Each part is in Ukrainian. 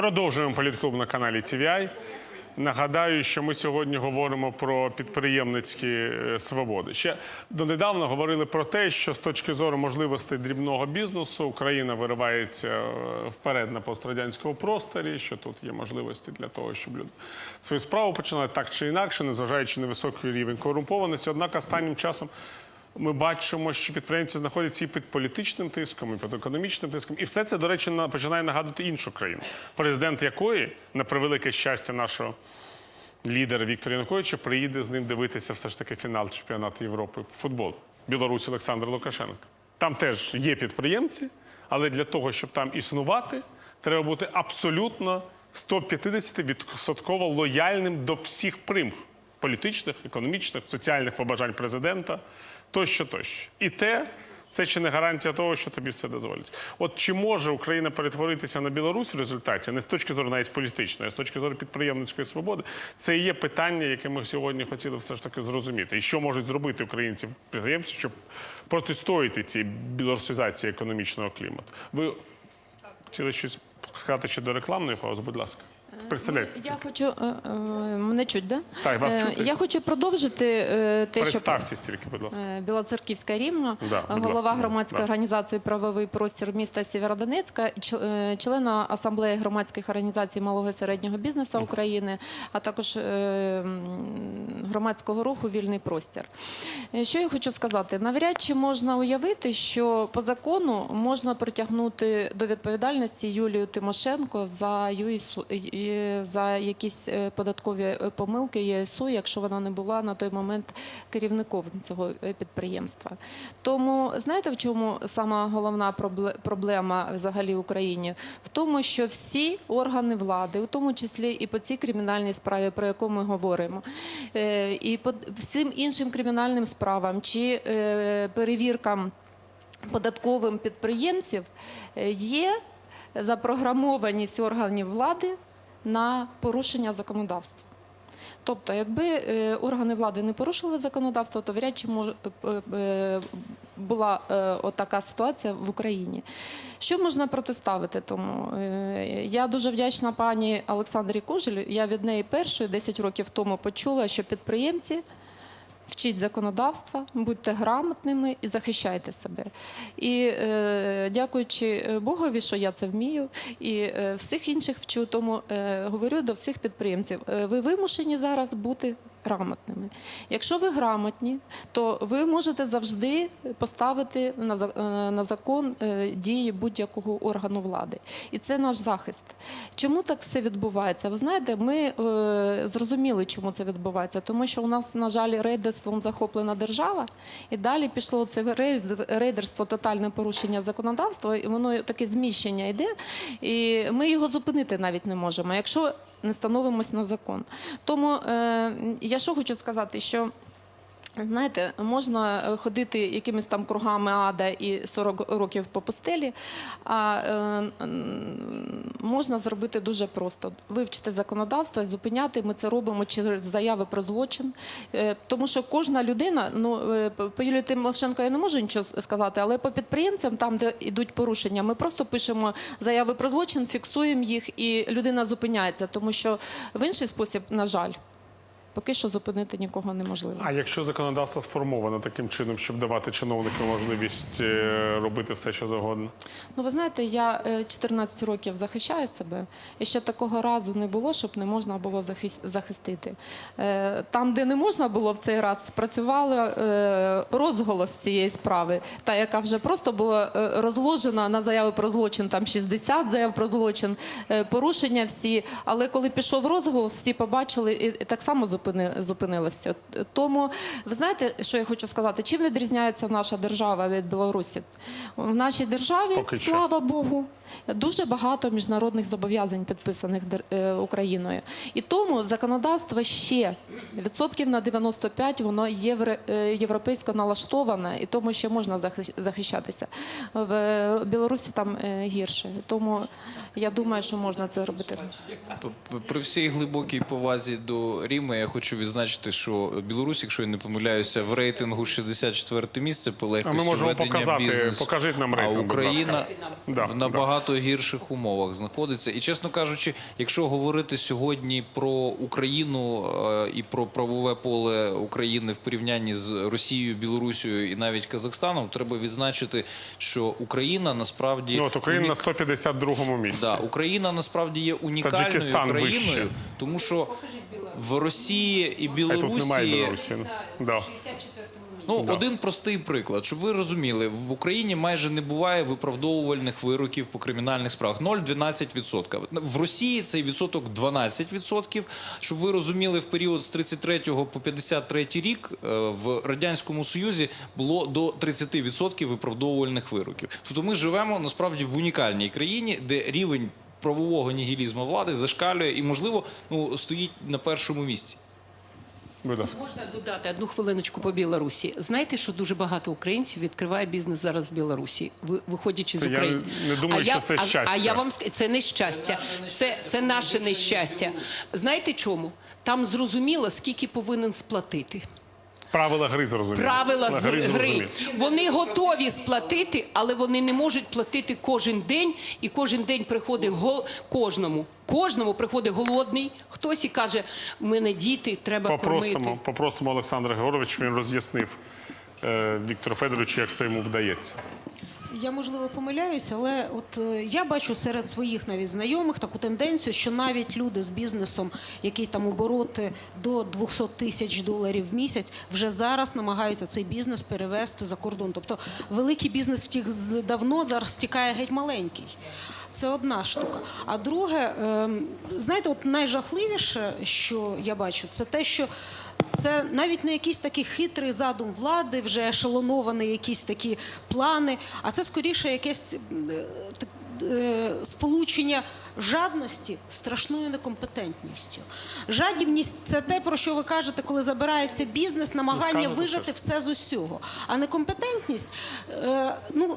Продовжуємо політклуб на каналі TVI. Нагадаю, що ми сьогодні говоримо про підприємницькі е, свободи. Ще донедавна говорили про те, що з точки зору можливостей дрібного бізнесу Україна виривається е, вперед на пострадянському просторі, що тут є можливості для того, щоб люди свою справу починали так чи інакше, незважаючи на високий рівень корумпованості. Однак останнім часом ми бачимо, що підприємці знаходяться і під політичним тиском, і під економічним тиском. І все це, до речі, на- починає нагадувати іншу країну, президент якої, на превелике щастя нашого лідера Віктора Януковича, приїде з ним дивитися все ж таки фінал чемпіонату Європи по футболу. Білорусь Олександр Лукашенко. Там теж є підприємці, але для того, щоб там існувати, треба бути абсолютно 150% лояльним до всіх примх політичних, економічних, соціальних побажань президента, тощо, тощо. І те, це ще не гарантія того, що тобі все дозволять. От чи може Україна перетворитися на Білорусь в результаті, не з точки зору навіть політичної, а з точки зору підприємницької свободи, це є питання, яке ми сьогодні хотіли все ж таки зрозуміти. І що можуть зробити українці підприємці, щоб протистояти цій білорусизації економічного клімату? Ви хотіли щось сказати ще до рекламної паузи, будь ласка. Представляється. Я хочу е, е, мене чуть, да? Так, вас Е, чути. Я хочу продовжити те, що стільки, будь ласка. Білоцерківська рівна, Да, голова ласка. громадської Да. організації Правовий простір міста Сєвєродонецька, члена асамблеї громадських організацій малого і середнього бізнесу України, а також громадського руху Вільний простір. Що я хочу сказати? Навряд чи можна уявити, що по закону можна притягнути до відповідальності Юлію Тимошенко за е, за якісь е, податкові е, помилки ЄСУ, якщо вона не була на той момент керівником цього е, підприємства. Тому знаєте, в чому сама головна проблема взагалі в Україні? В тому, що всі органи влади, у тому числі і по цій кримінальній справі, про яку ми говоримо, е, і по всім іншим кримінальним справам чи е, перевіркам податковим підприємців е, є запрограмованість органів влади на порушення законодавства. Тобто, якби е, органи влади не порушили законодавство, то вряд чи е, е, була така ситуація в Україні. Що можна протиставити тому? Я дуже вдячна пані Олександрі Кужель. Я від неї першої 10 років тому почула, що підприємці вчіть законодавства, будьте грамотними і захищайте себе. І е, дякуючи е, Богові, що я це вмію, і е, всіх інших вчу, тому е, говорю до всіх підприємців: е, ви вимушені зараз бути грамотними. Якщо ви грамотні, то ви можете завжди поставити на, е, закон е, дії будь-якого органу влади. І це наш захист. Чому так все відбувається? Ви знаєте, ми е, зрозуміли, чому це відбувається, тому що у нас, на жаль, рейдерством захоплена держава, і далі пішло це рейд- рейдерство, тотальне порушення законодавства, і воно таке зміщення йде, і ми його зупинити навіть не можемо, якщо не становимось на закон. Тому е, я що хочу сказати, що. Знаєте, можна е, ходити якимись там кругами ада і 40 років по пустелі, а е, можна зробити дуже просто: вивчити законодавство зупиняти. Ми це робимо через заяви про злочин. Е, тому що кожна людина, ну е, по Юлії Тимошенко я не можу нічого сказати, але по підприємцям, там, де йдуть порушення, ми просто пишемо заяви про злочин, фіксуємо їх, і людина зупиняється, тому що в інший спосіб, на жаль, поки що зупинити нікого неможливо. А якщо законодавство сформовано таким чином, щоб давати чиновникам можливість е, робити все, що завгодно? Ну, ви знаєте, я е, 14 років захищаю себе, і ще такого разу не було, щоб не можна було захистити. Е, Там, де не можна було в цей раз, спрацювала е, розголос цієї справи, та яка вже просто була е, розложена на заяви про злочин, там 60 заяв про злочин, е, порушення всі. Але коли пішов розголос, всі побачили і так само зупини, зупинилося. Тому ви знаєте, що я хочу сказати? Чим відрізняється наша держава від Білорусі? В нашій державі, Поки слава Богу, дуже багато міжнародних зобов'язань підписаних дер- е, Україною. І тому законодавство ще відсотків на 95 воно євро, е, європейсько налаштоване, і тому ще можна захищ- захищатися. В е, Білорусі там е, гірше. Тому я думаю, що можна це робити. При всій глибокій повазі до Ріми я хочу відзначити, що Білорусь, якщо я не помиляюся, в рейтингу 64 місце по легкості можемо ведення показати. бізнесу. Покажіть нам а рейтинг, будь Україна. Да, в набагато гірших умовах знаходиться. І чесно кажучи, якщо говорити сьогодні про Україну е, і про правове поле України в порівнянні з Росією, Білорусією і навіть Казахстаном, треба відзначити, що Україна насправді Ну, от Україна на унік- 152 місці. Да, Україна насправді є унікальною Таджикистан країною, вище. тому що в Росії і А тут немає Білорусі. Да. ну один простий приклад, щоб ви розуміли, в Україні майже не буває виправдовувальних вироків по кримінальних справах 0,12%. В Росії цей відсоток 12%. Щоб ви розуміли, в період з 33 по 53 рік е, в радянському союзі було до 30% виправдовувальних вироків. Тобто ми живемо насправді в унікальній країні, де рівень правового нігілізму влади зашкалює і, можливо, ну стоїть на першому місці. Будь ласка. Можна додати одну хвилиночку по Білорусі. Знаєте, що дуже багато українців відкриває бізнес зараз в Білорусі, ви- виходячи з України. я не думаю, що це а, щастя. А я вам це не щастя, це, це наше нещастя. Знаєте чому? Там зрозуміло, скільки повинен сплатити. Правила гри зрозуміли. Правила з гри. зрозуміло. Вони готові сплатити, але вони не можуть платити кожен день. І кожен день приходить гол кожному. Кожному приходить голодний. Хтось і каже: «У мене діти, треба Попросимо, кормити. попросимо Олександра Григоровича, щоб він роз'яснив е, Віктору Федоровичу, як це йому вдається. Я можливо помиляюся, але от е, я бачу серед своїх навіть знайомих таку тенденцію, що навіть люди з бізнесом, який там обороти до 200 тисяч доларів в місяць, вже зараз намагаються цей бізнес перевести за кордон. Тобто великий бізнес втік давно, зараз стікає геть маленький. Це одна штука. А друге, ем, знаєте, от найжахливіше, що я бачу, це те, що це навіть не якийсь такий хитрий задум влади, вже ешелоновані якісь такі плани, а це скоріше якесь е, е, сполучення жадності з страшною некомпетентністю. Жадібність це те, про що ви кажете, коли забирається бізнес, намагання вижати все з усього. А некомпетентність, е, ну.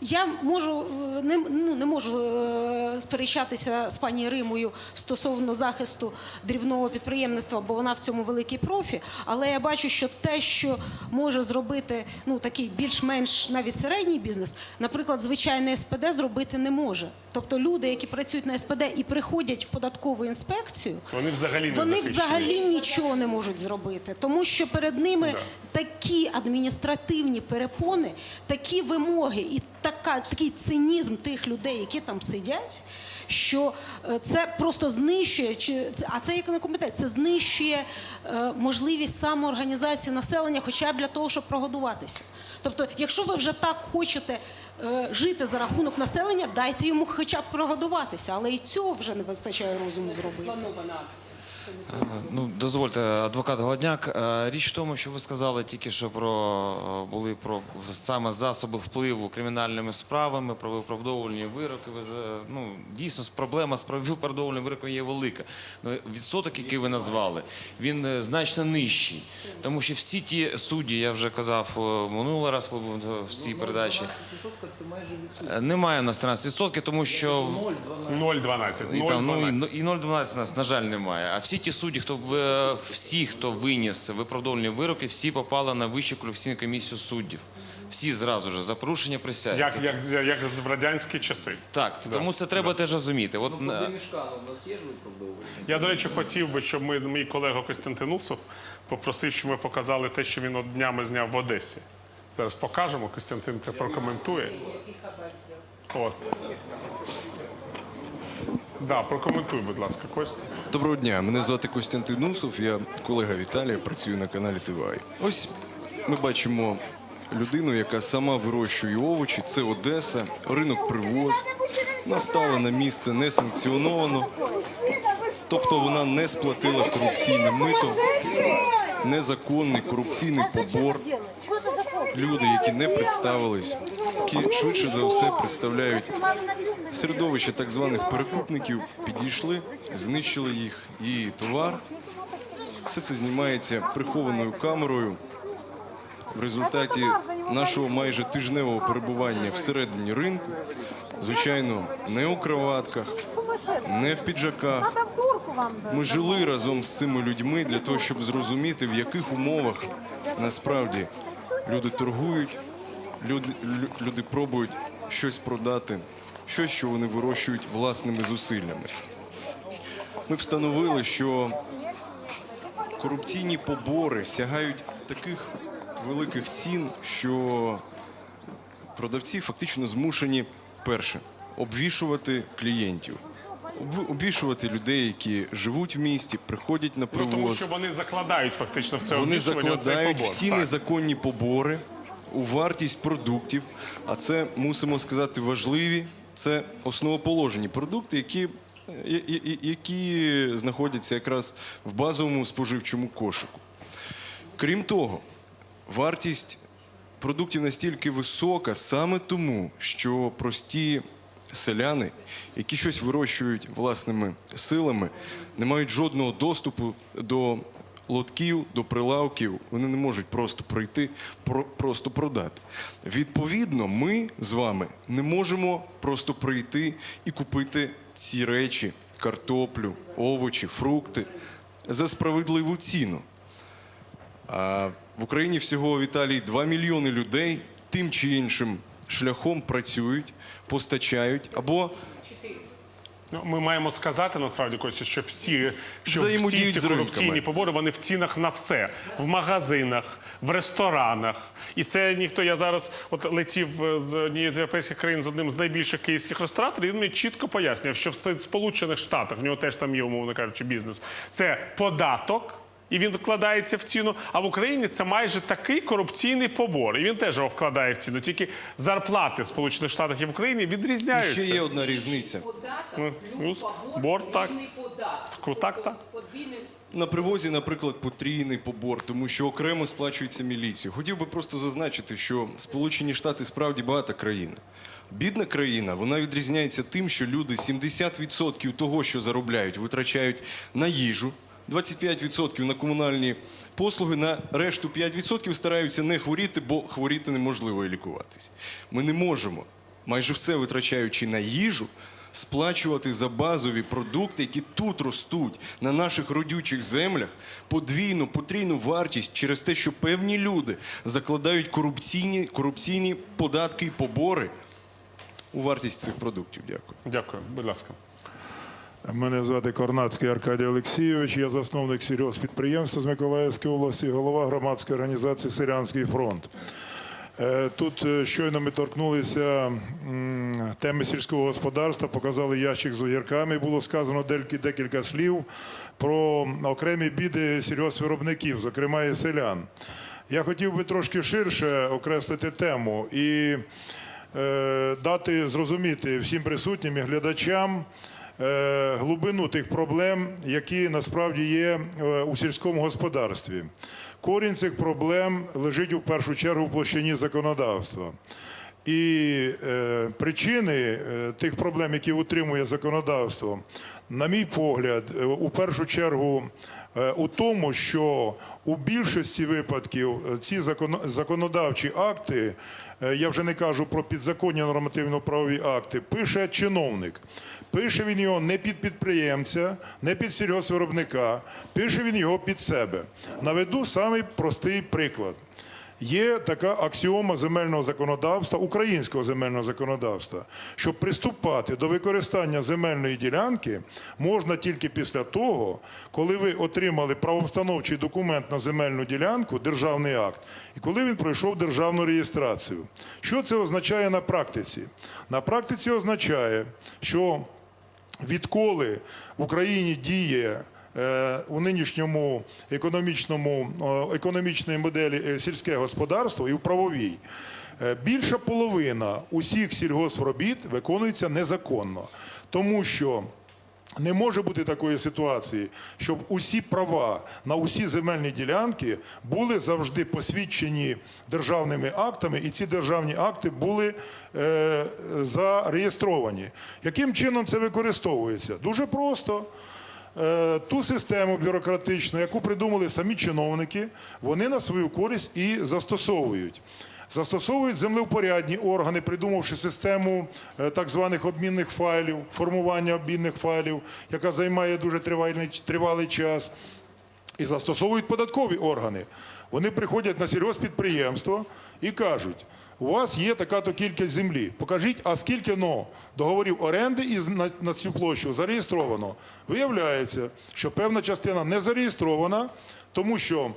Я можу е, не, ну, не можу е, сперечатися з пані Римою стосовно захисту дрібного підприємництва, бо вона в цьому великий профі. Але я бачу, що те, що може зробити ну такий більш-менш навіть середній бізнес, наприклад, звичайне СПД зробити не може. Тобто люди, які працюють на СПД і приходять в податкову інспекцію, Вони взагалі не вони взагалі нічого не можуть зробити, тому що перед ними такі адміністративні перепони, такі вимоги і така, такий цинізм тих людей, які там сидять. Що е, це просто знищує, чи а це як некомпетентність, це знищує е, можливість самоорганізації населення, хоча б для того, щоб прогодуватися. Тобто, якщо ви вже так хочете е, жити за рахунок населення, дайте йому хоча б прогодуватися, але і цього вже не вистачає розуму зробити. Ну, дозвольте, адвокат Голодняк. Е, Річ в тому, що ви сказали тільки що про е, були про саме засоби впливу кримінальними справами, про виправдовувальні вироки. Ви ну дійсно проблема з виправдовувальним вироком є велика. Ну, відсоток, який ви назвали, він е, значно нижчий, тому що всі ті судді, я вже казав е, минулий раз, коли був в цій передачі. Е, Немає у нас 13%, тому що 0,12. і, ну, 0,12. і, і 0,12 у нас, на жаль, немає. А всі ті судді, хто в- всі, хто виніс виправдовувальні вироки, всі попали на вищу кваліфікаційну комісію суддів. Всі зразу ж за порушення присяги. Як, як, як в радянські часи. Так, тому це треба теж розуміти. От, на- у нас є ж виправдовування? Я, до речі, хотів би, щоб ми, мій колега Костянтин Усов попросив, щоб ми показали те, що він днями зняв в Одесі. Зараз покажемо, Костянтин це прокоментує. От. Да, прокоментуй, будь ласка, Костя. Доброго дня, мене звати Костянтин Усов, я колега Віталія, працюю на каналі ТВАЙ. Ось ми бачимо людину, яка сама вирощує овочі. Це Одеса, ринок привоз. Вона стала на місце несанкціоновано, тобто вона не сплатила корупційне мито, незаконний корупційний побор. Люди, які не представились, які швидше за все представляють середовище так званих перекупників підійшли, знищили їх і товар. Все це знімається прихованою камерою. В результаті нашого майже тижневого перебування всередині ринку, звичайно, не у кроватках, не в піджаках, Ми жили разом з цими людьми для того, щоб зрозуміти, в яких умовах насправді люди торгують, люди, люди пробують щось продати, щось, що вони вирощують власними зусиллями. Ми встановили, що корупційні побори сягають таких великих цін, що продавці фактично змушені перше обвішувати клієнтів, обвішувати людей, які живуть в місті, приходять на Ну, тому що вони закладають фактично в це Вони закладають побор. всі Так. незаконні побори у вартість продуктів, а це мусимо сказати важливі. Це основоположні продукти, які, я- я- які знаходяться якраз в базовому споживчому кошику. Крім того, вартість продуктів настільки висока саме тому, що прості селяни, які щось вирощують власними силами, не мають жодного доступу до лотків, до прилавків. Вони не можуть просто пройти, про- просто продати. Відповідно, ми з вами не можемо просто прийти і купити ці речі, картоплю, овочі, фрукти за справедливу ціну. А в Україні всього Віталій 2 мільйони людей тим чи іншим шляхом працюють, постачають або Ну, ми маємо сказати насправді Костя, що всі, що всі ці корупційні побори вони в цінах на все в магазинах, в ресторанах. І це ніхто. Я зараз от летів е, з однієї з європейських країн з одним з найбільших київських рестораторів. Він мені чітко пояснював, що в Сполучених Штатах в нього теж там є, умовно кажучи, бізнес. Це податок. І він вкладається в ціну. А в Україні це майже такий корупційний побор. І він теж його вкладає в ціну. Тільки зарплати в Сполучених Штатах і в Україні і відрізняються. ще є одна різниця. Ну, плюс борт так. Так, так. На привозі, наприклад, потрійний побор, тому що окремо сплачується міліцію. Хотів би просто зазначити, що Сполучені Штати справді багата країна. Бідна країна, вона відрізняється тим, що люди 70% того, що заробляють, витрачають на їжу, 25% на комунальні послуги, на решту 5% стараються не хворіти, бо хворіти неможливо і лікуватись. Ми не можемо, майже все витрачаючи на їжу, сплачувати за базові продукти, які тут ростуть на наших родючих землях, подвійну, потрійну вартість через те, що певні люди закладають корупційні, корупційні податки і побори у вартість цих продуктів. Дякую. Дякую, будь ласка. Мене звати Корнацький Аркадій Олексійович. Я засновник сільгоспідприємства з Миколаївської області, голова громадської організації Селянський фронт. Е, Тут е, щойно ми торкнулися теми сільського господарства, показали ящик з огірками. Було сказано декілька слів про окремі біди сільгоспвиробників, зокрема і селян. Я хотів би трошки ширше окреслити тему і е, дати зрозуміти всім присутнім і глядачам глибину тих проблем, які насправді є е, у сільському господарстві. Корінь цих проблем лежить у першу чергу в площині законодавства. І е, причини е, тих проблем, які утримує законодавство, на мій погляд, е, у першу чергу е, у тому, що у більшості випадків е, ці законо- законодавчі акти, е, я вже не кажу про підзаконні нормативно-правові акти, пише чиновник. Пише він його не під підприємця, не під сільгоспвиробника, пише він його під себе. Наведу самий простий приклад. Є така аксіома земельного законодавства, українського земельного законодавства, що приступати до використання земельної ділянки можна тільки після того, коли ви отримали правовстановчий документ на земельну ділянку, державний акт, і коли він пройшов державну реєстрацію. Що це означає на практиці? На практиці означає, що відколи в Україні діє е, у нинішньому економічному економічної моделі е, сільське господарство і в правовій. е, Більша половина усіх сільгоспробіт виконується незаконно, тому що не може бути такої ситуації, щоб усі права на усі земельні ділянки були завжди посвідчені державними актами, і ці державні акти були е, зареєстровані. Яким чином це використовується? Дуже просто. Е, Ту систему бюрократичну, яку придумали самі чиновники, вони на свою користь і застосовують. Застосовують землевпорядні органи, придумавши систему е, так званих обмінних файлів, формування обмінних файлів, яка займає дуже тривалий, час. І застосовують податкові органи. Вони приходять на сільгоспідприємство і кажуть: у вас є така-то кількість землі. Покажіть, а скільки но договорів оренди із на цю площу зареєстровано. Виявляється, що певна частина не зареєстрована, тому що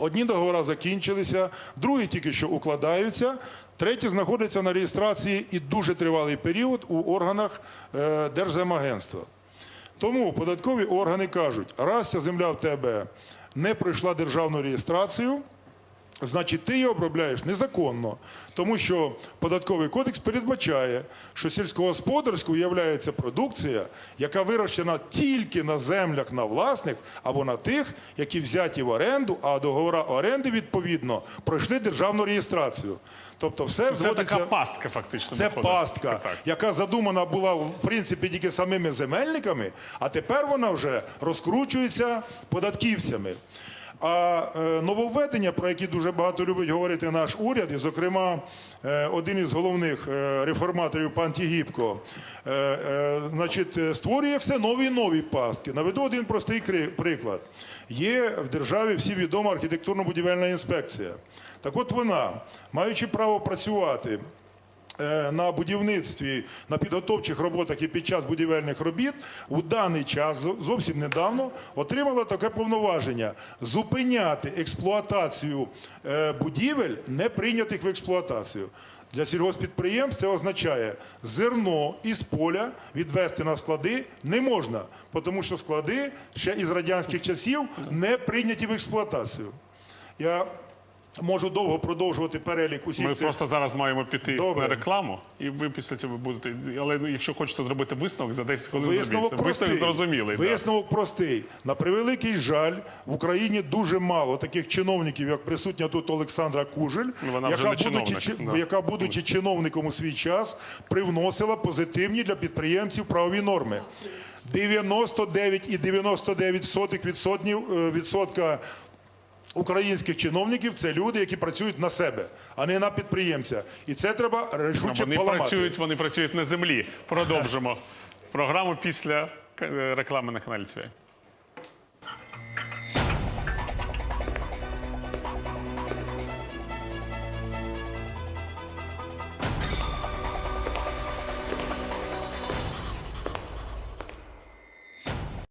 одні договори закінчилися, другі тільки що укладаються. Треті знаходяться на реєстрації і дуже тривалий період у органах е, Держземагентства. Тому податкові органи кажуть, раз ця земля в тебе не пройшла державну реєстрацію, значить ти її обробляєш незаконно, тому що податковий кодекс передбачає, що сільськогосподарською є продукція, яка вирощена тільки на землях на власних або на тих, які взяті в оренду, а договори оренди відповідно пройшли державну реєстрацію. Тобто все Це зводиться... така пастка, фактично. Це виходить. пастка, Так. яка задумана була в принципі тільки самими земельниками, а тепер вона вже розкручується податківцями. А е, нововведення, про які дуже багато любить говорити наш уряд, і, зокрема, е, один із головних е, реформаторів пан Тігіпко, значить, створює все нові і нові пастки. Наведу один простий приклад. Є в державі всі відома архітектурно-будівельна інспекція. Так от вона, маючи право працювати на будівництві, на підготовчих роботах і під час будівельних робіт у даний час зовсім недавно отримала таке повноваження зупиняти експлуатацію е, будівель, не прийнятих в експлуатацію. Для сільгоспідприємств це означає зерно із поля відвести на склади не можна, тому що склади ще із радянських часів не прийняті в експлуатацію. Я можу довго продовжувати перелік усіх Ми цих просто зараз маємо піти Добре. на рекламу, і ви після цього будете. Але ну, якщо хочете зробити висновок за 10 хвилин, Висновок зробіть це. простий. Висновок зрозумілий. да. Висновок простий. На превеликий жаль, в Україні дуже мало таких чиновників, як присутня тут Олександра Кужель, Ну, вона яка, будучи, чи- да. яка, будучи чиновником у свій час, привносила позитивні для підприємців правові норми. 99,99% відсотків, е, відсотка українських чиновників це люди, які працюють на себе, а не на підприємця. І це треба рішуче Вони поламати. працюють, вони працюють на землі. Продовжимо програму після е, реклами на каналі ТВ.